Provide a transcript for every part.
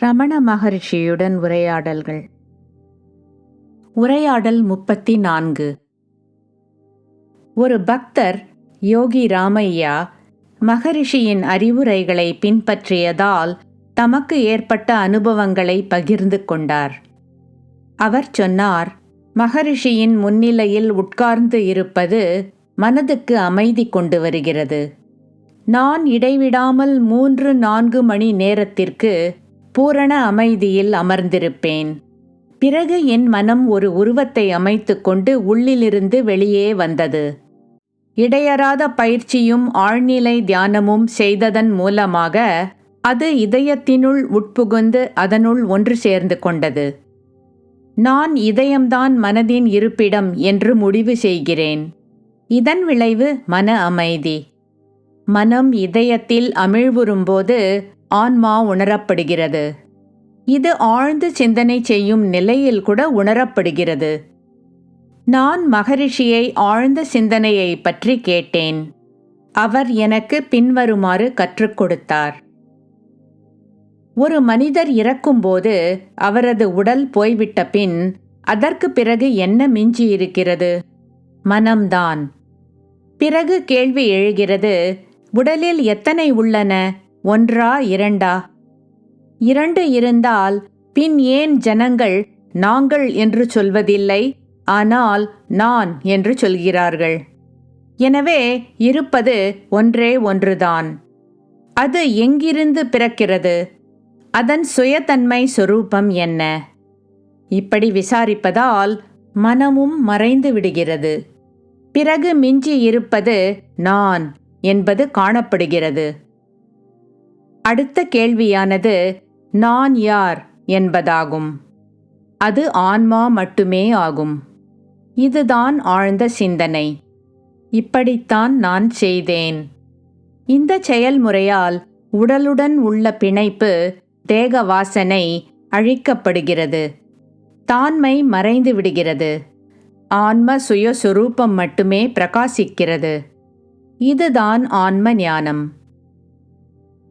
ரமண மகரிஷியுடன் உரையாடல்கள். உரையாடல் முப்பத்தி நான்கு ஒரு பக்தர் யோகி ராமையா மகரிஷியின் அறிவுரைகளை பின்பற்றியதால் தமக்கு ஏற்பட்ட அனுபவங்களை பகிர்ந்து கொண்டார். அவர் சொன்னார் மகரிஷியின் முன்னிலையில் உட்கார்ந்து இருப்பது மனதுக்கு அமைதி கொண்டு வருகிறது. நான் இடைவிடாமல் மூன்று நான்கு மணி நேரத்திற்கு பூரண அமைதியில் அமர்ந்திருப்பேன். பிறகு என் மனம் ஒரு உருவத்தை அமைத்துக்கொண்டு உள்ளிலிருந்து வெளியே வந்தது. இடையறாத பயிற்சியும் ஆழ்நிலை தியானமும் செய்ததன் மூலமாக அது இதயத்தினுள் உட்புகுந்து அதனுள் ஒன்று சேர்ந்து கொண்டது. நான் இதயம்தான் மனதின் இருப்பிடம் என்று முடிவு செய்கிறேன். இதன் விளைவு மன அமைதி. மனம் இதயத்தில் அமிழ்வுறும்போது ஆன்மா உணரப்படுகிறது. இது ஆழ்ந்து சிந்தனை செய்யும் நிலையில் கூட உணரப்படுகிறது. நான் மகரிஷியை ஆழ்ந்த சிந்தனையை பற்றி கேட்டேன். அவர் எனக்கு பின்வருமாறு கற்றுக் கொடுத்தார். ஒரு மனிதர் இறக்கும்போது அவரது உடல் போய்விட்ட பின் அதற்கு பிறகு என்ன மிஞ்சி இருக்கிறது மனம்தான். பிறகு கேள்வி எழுகிறது உடலில் எத்தனை உள்ளன? ஒன்றா இரண்டா? இரண்டு இருந்தால் பின் ஏன் ஜனங்கள் நாங்கள் என்று சொல்வதில்லை ஆனால் நான் என்று சொல்கிறார்கள். எனவே இருப்பது ஒன்றே ஒன்றுதான். அது எங்கிருந்து பிறக்கிறது? அதன் சுயத்தன்மை சொரூபம் என்ன? இப்படி விசாரிப்பதால் மனமும் மறைந்து விடுகிறது. பிறகு மிஞ்சி இருப்பது நான் என்பது காணப்படுகிறது. அடுத்த கேள்வியானது நான் யார்? என்பதாகும். அது ஆன்மா மட்டுமே ஆகும். இதுதான் ஆழ்ந்த சிந்தனை. இப்படித்தான் நான் செய்தேன். இந்த செயல்முறையால் உடலுடன் உள்ள பிணைப்பு தேக வாசனை அழிக்கப்படுகிறது. தான்மை மறைந்து விடுகிறது. ஆன்ம சுயஸ்வரூபம் மட்டுமே பிரகாசிக்கிறது. இதுதான் ஆன்ம ஞானம்.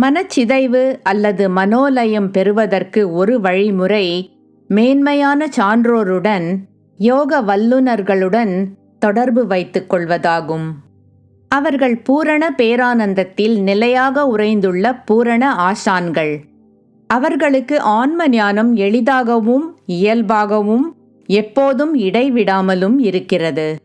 மனச்சிதைவு அல்லது மனோலயம் பெறுவதற்கு ஒரு வழிமுறை மேன்மையான சான்றோருடன் யோக வல்லுநர்களுடன் தொடர்பு வைத்துக் கொள்வதாகும். அவர்கள் பூரண பேரானந்தத்தில் நிலையாக உறைந்துள்ள பூரண ஆசான்கள். அவர்களுக்கு ஆன்ம ஞானம் எளிதாகவும் இயல்பாகவும் எப்போதும் இடைவிடாமலும் இருக்கிறது.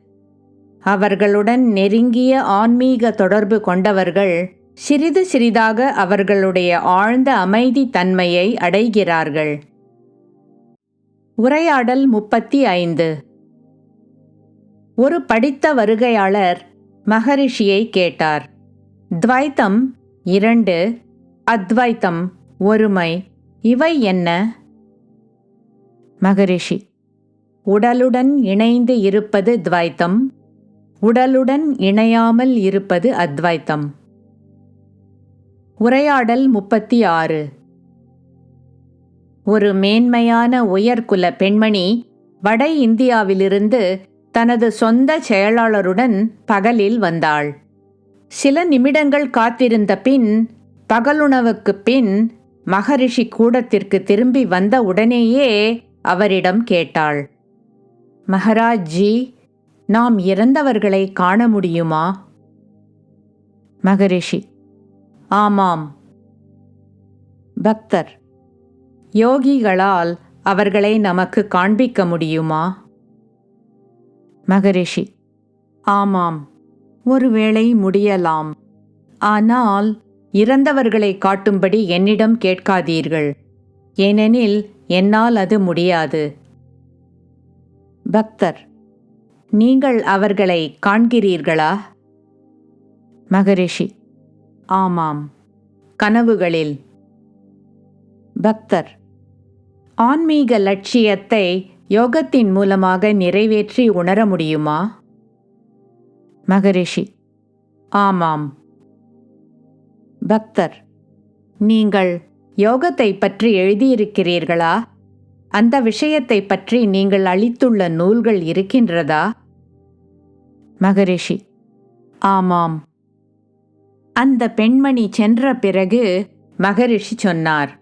அவர்களுடன் நெருங்கிய ஆன்மீக தொடர்பு கொண்டவர்கள் சிறிது சிறிதாக அவர்களுடைய ஆழ்ந்த அமைதி தன்மையை அடைகிறார்கள். உரையாடல் முப்பத்தி ஐந்து. ஒரு படித்த வருகையாளர் மகரிஷியை கேட்டார். துவைத்தம் இரண்டு அத்வைத்தம் ஒருமை இவை என்ன? மகரிஷி உடலுடன் இணைந்து இருப்பது துவைத்தம் உடலுடன் இணையாமல் இருப்பது அத்வைத்தம். உரையாடல் முப்பத்தி ஆறு ஒரு மேன்மையான உயர்குல பெண்மணி வட இந்தியாவிலிருந்து தனது சொந்த செயலாளருடன் பகலில் வந்தாள். சில நிமிடங்கள் காத்திருந்த பின் பகலுணவுக்கு பின் மகரிஷி கூடத்திற்கு திரும்பி வந்த உடனேயே அவரிடம் கேட்டாள். மகராஜ்ஜி நாம் இறந்தவர்களை காண முடியுமா? மகரிஷி ஆமாம். பக்தர். யோகிகளால் அவர்களை நமக்கு காண்பிக்க முடியுமா? மகரிஷி. ஆமாம். ஒருவேளை முடியலாம். ஆனால் இறந்தவர்களை காட்டும்படி என்னிடம் கேட்காதீர்கள். ஏனெனில் என்னால் அது முடியாது. பக்தர். நீங்கள் அவர்களை காண்கிறீர்களா? மகரிஷி. ஆமாம். கனவுகளில். பக்தர். ஆன்மீக லட்சியத்தை யோகத்தின் மூலமாக நிறைவேற்றி உணர முடியுமா? மகரிஷி. ஆமாம். பக்தர். நீங்கள் யோகத்தை பற்றி எழுதியிருக்கிறீர்களா? அந்த விஷயத்தை பற்றி நீங்கள் அளித்துள்ள நூல்கள் இருக்கின்றதா? மகரிஷி. ஆமாம். அந்த பெண்மணி சென்ற பிறகு மகரிஷி சொன்னார்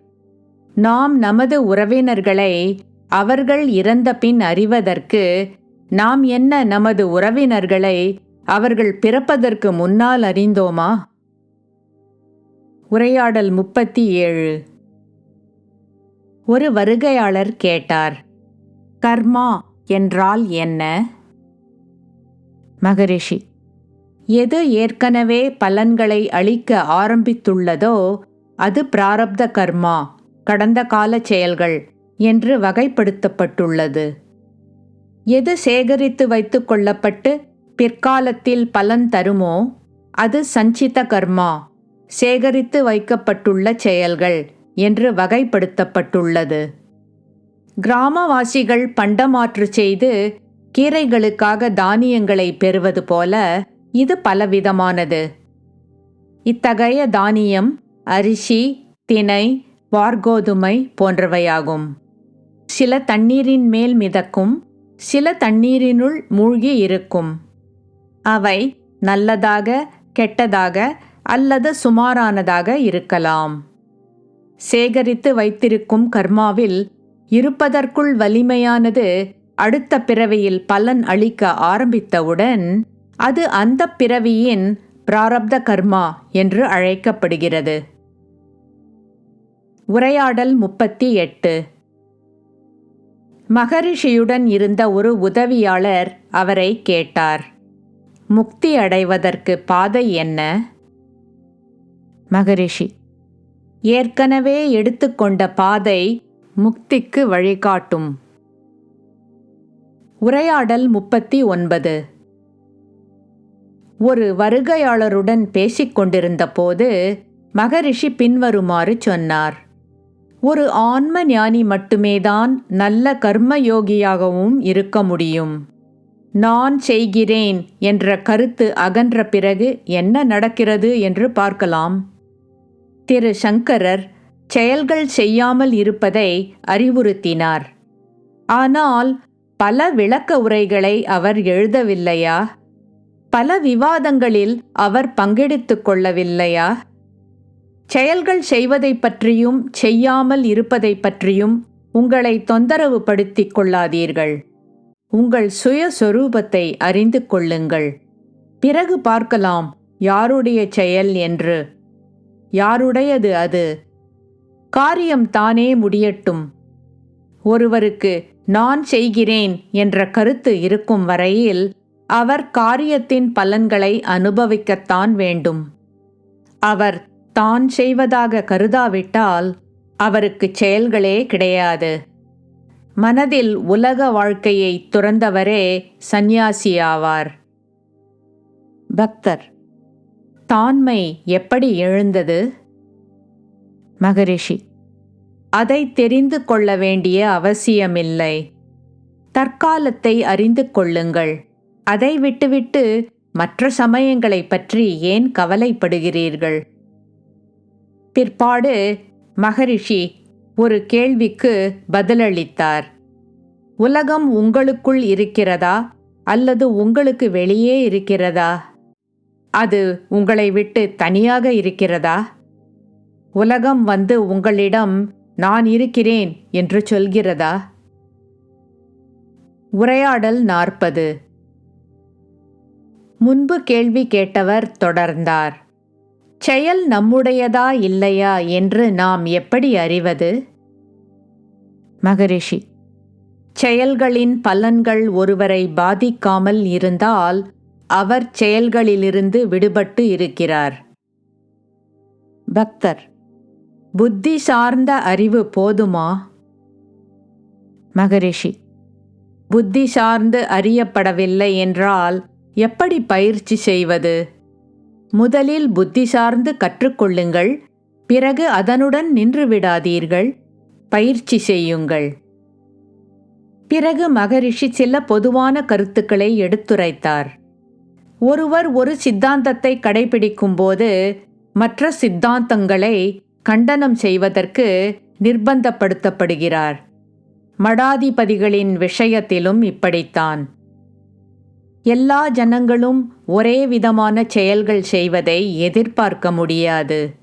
நாம் நமது உறவினர்களை அவர்கள் இறந்த பின் அறிவதற்கு நாம் என்ன நமது உறவினர்களை அவர்கள் பிறப்பதற்கு முன்னால் அறிந்தோமா? உரையாடல் முப்பத்தி ஏழு. ஒரு வருகையாளர் கேட்டார் கர்மா என்றால் என்ன? மகரிஷி எது ஏற்கனவே பலன்களை அளிக்க ஆரம்பித்துள்ளதோ அது பிராரப்த கர்மா கடந்த கால செயல்கள் என்று வகைப்படுத்தப்பட்டுள்ளது. எது சேகரித்து வைத்து கொள்ளப்பட்டு பிற்காலத்தில் பலன் தருமோ அது சஞ்சித கர்மா சேகரித்து வைக்கப்பட்டுள்ள செயல்கள் என்று வகைப்படுத்தப்பட்டுள்ளது. கிராமவாசிகள் பண்டமாற்று செய்து கீரைகளுக்காக தானியங்களை பெறுவது போல இது பலவிதமானது. இத்தகைய தானியம் அரிசி தினை வார்கோதுமை போன்றவையாகும். சில தண்ணீரின் மேல் மிதக்கும் சில தண்ணீரினுள் மூழ்கி இருக்கும். அவை நல்லதாக கெட்டதாக அல்லது சுமாரானதாக இருக்கலாம். சேகரித்து வைத்திருக்கும் கர்மாவில் இருப்பதற்குள் வலிமையானது அடுத்த பிறவியில் பலன் அளிக்க ஆரம்பித்தவுடன் அது அந்த பிறவியின் பிராரப்த கர்மா என்று அழைக்கப்படுகிறது. உரையாடல் முப்பத்தி எட்டு. மகரிஷியுடன் இருந்த ஒரு உதவியாளர் அவரை கேட்டார். முக்தி அடைவதற்கு பாதை என்ன? மகரிஷி ஏற்கனவே எடுத்துக்கொண்ட பாதை முக்திக்கு வழிகாட்டும். உரையாடல் முப்பத்தி ஒன்பது. ஒரு வருகையாளருடன் பேசிக்கொண்டிருந்த போது மகரிஷி பின்வருமாறு சொன்னார் ஒரு ஆன்ம ஞானி மட்டுமேதான் நல்ல கர்மயோகியாகவும் இருக்க முடியும். நான் செய்கிறேன் என்ற கருத்து அகன்ற பிறகு என்ன நடக்கிறது என்று பார்க்கலாம். திரு சங்கரர் செயல்கள் செய்யாமல் இருப்பதை அறிவுறுத்தினார். ஆனால் பல விளக்க உரைகளை அவர் எழுதவில்லையா? பல விவாதங்களில் அவர் பங்கெடுத்து கொள்ளவில்லையா? செயல்கள் செய்வதை பற்றியும் செய்யாமல் இருப்பதை பற்றியும் உங்களை தொந்தரவு படுத்திக் கொள்ளாதீர்கள். உங்கள் சுயஸ்வரூபத்தை அறிந்து கொள்ளுங்கள். பிறகு பார்க்கலாம் யாருடைய செயல் என்று. யாருடையது அது? காரியம் தானே முடியட்டும். ஒருவருக்கு நான் செய்கிறேன் என்ற கருத்து இருக்கும் வரையில் அவர் காரியத்தின் பலன்களை அனுபவிக்கத்தான் வேண்டும். அவர் தான் செய்வதாக கருதாவிட்டால் அவருக்கு செயல்களே கிடையாது. மனதில் உலக வாழ்க்கையை துறந்தவரே சந்நியாசியாவார் பக்தர் தான்மை எப்படி எழுந்தது? மகரிஷி அதை தெரிந்து கொள்ள வேண்டிய அவசியமில்லை. தற்காலத்தை அறிந்து கொள்ளுங்கள். அதை விட்டுவிட்டு மற்ற சமயங்களை பற்றி ஏன் கவலைப்படுகிறீர்கள்? பிற்பாடு மகரிஷி ஒரு கேள்விக்கு பதிலளித்தார். உலகம் உங்களுக்குள் இருக்கிறதா அல்லது உங்களுக்கு வெளியே இருக்கிறதா? அது உங்களை விட்டு தனியாக இருக்கிறதா? உலகம் வந்து உங்களிடம் நான் இருக்கிறேன் என்று சொல்கிறதா? உரையாடல் நாற்பது. முன்பு கேள்வி கேட்டவர் தொடர்ந்தார். செயல் நம்முடையதா இல்லையா என்று நாம் எப்படி அறிவது? மகரிஷி செயல்களின் பலன்கள் ஒருவரை பாதிக்காமல் இருந்தால் அவர் செயல்களிலிருந்து விடுபட்டு இருக்கிறார். பக்தர் புத்தி சார்ந்த அறிவு போதுமா? மகரிஷி புத்தி சார்ந்து அறியப்படவில்லை என்றால் எப்படி பயிற்சி செய்வது? முதலில் புத்தி சார்ந்து கற்றுக்கொள்ளுங்கள். பிறகு அதனுடன் நின்றுவிடாதீர்கள் பயிற்சி செய்யுங்கள். பிறகு மகரிஷி சில பொதுவான கருத்துக்களை எடுத்துரைத்தார். ஒருவர் ஒரு சித்தாந்தத்தை கடைபிடிக்கும்போது மற்ற சித்தாந்தங்களை கண்டனம் செய்வதற்கு நிர்பந்தப்படுத்தப்படுகிறார். மடாதிபதிகளின் விஷயத்திலும் இப்படித்தான். எல்லா ஜனங்களும் ஒரே விதமான செயல்கள் செய்வதை எதிர்பார்க்க முடியாது.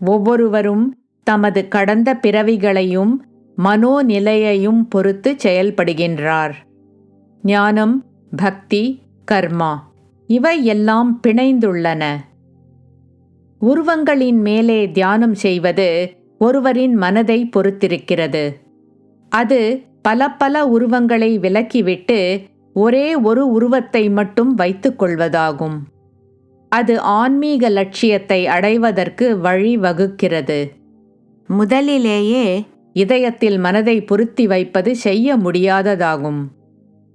ஒவ்வொருவரும் தமது கடந்த பிறவிகளையும் மனோநிலையையும் பொறுத்து செயல்படுகின்றார். ஞானம் பக்தி கர்மா இவை எல்லாம் பிணைந்துள்ளன. உருவங்களின் மேலே தியானம் செய்வது ஒருவரின் மனதை பொறுத்திருக்கிறது. அது பல பல உருவங்களை விலக்கிவிட்டு ஒரே ஒரு உருவத்தை மட்டும் வைத்துக் கொள்வதாகும். அது ஆன்மீக லட்சியத்தை அடைவதற்கு வழி வகுக்கிறது முதலிலேயே இதயத்தில் மனதை பொருத்தி வைப்பது செய்ய முடியாததாகும்.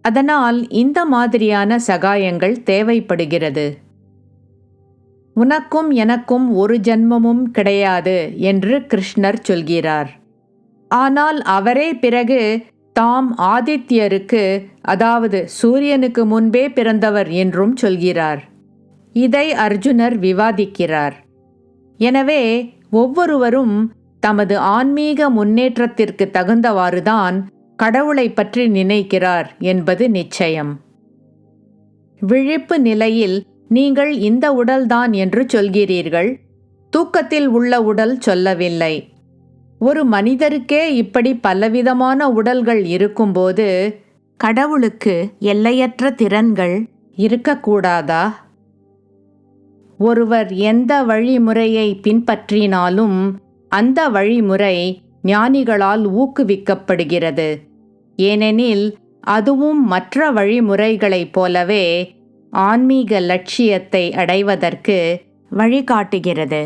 அதனால் இந்த மாதிரியான சகாயங்கள் தேவைப்படுகிறது. உனக்கும் எனக்கும் ஒரு ஜன்மமும் கிடையாது என்று கிருஷ்ணர் சொல்கிறார். ஆனால் அவரே பிறகு தாம் ஆதித்யருக்கு அதாவது சூரியனுக்கு முன்பே பிறந்தவர் என்றும் சொல்கிறார். இதை அர்ஜுனர் விவாதிக்கிறார். எனவே ஒவ்வொருவரும் தமது ஆன்மீக முன்னேற்றத்திற்கு தகுந்தவாறுதான் கடவுளை பற்றி நினைக்கிறார் என்பது நிச்சயம். விழிப்பு நிலையில் நீங்கள் இந்த உடல்தான் என்று சொல்கிறீர்கள். தூக்கத்தில் உள்ள உடல் சொல்லவில்லை. ஒரு மனிதருக்கே இப்படி பலவிதமான உடல்கள் இருக்கும்போது கடவுளுக்கு எல்லையற்ற திறன்கள் இருக்கக்கூடாதா? ஒருவர் எந்த வழிமுறையை பின்பற்றினாலும் அந்த வழிமுறை ஞானிகளால் ஊக்குவிக்கப்படுகிறது. ஏனெனில் அதுவும் மற்ற வழிமுறைகளைப் போலவே ஆன்மீக லட்சியத்தை அடைவதற்கு வழிகாட்டுகிறது.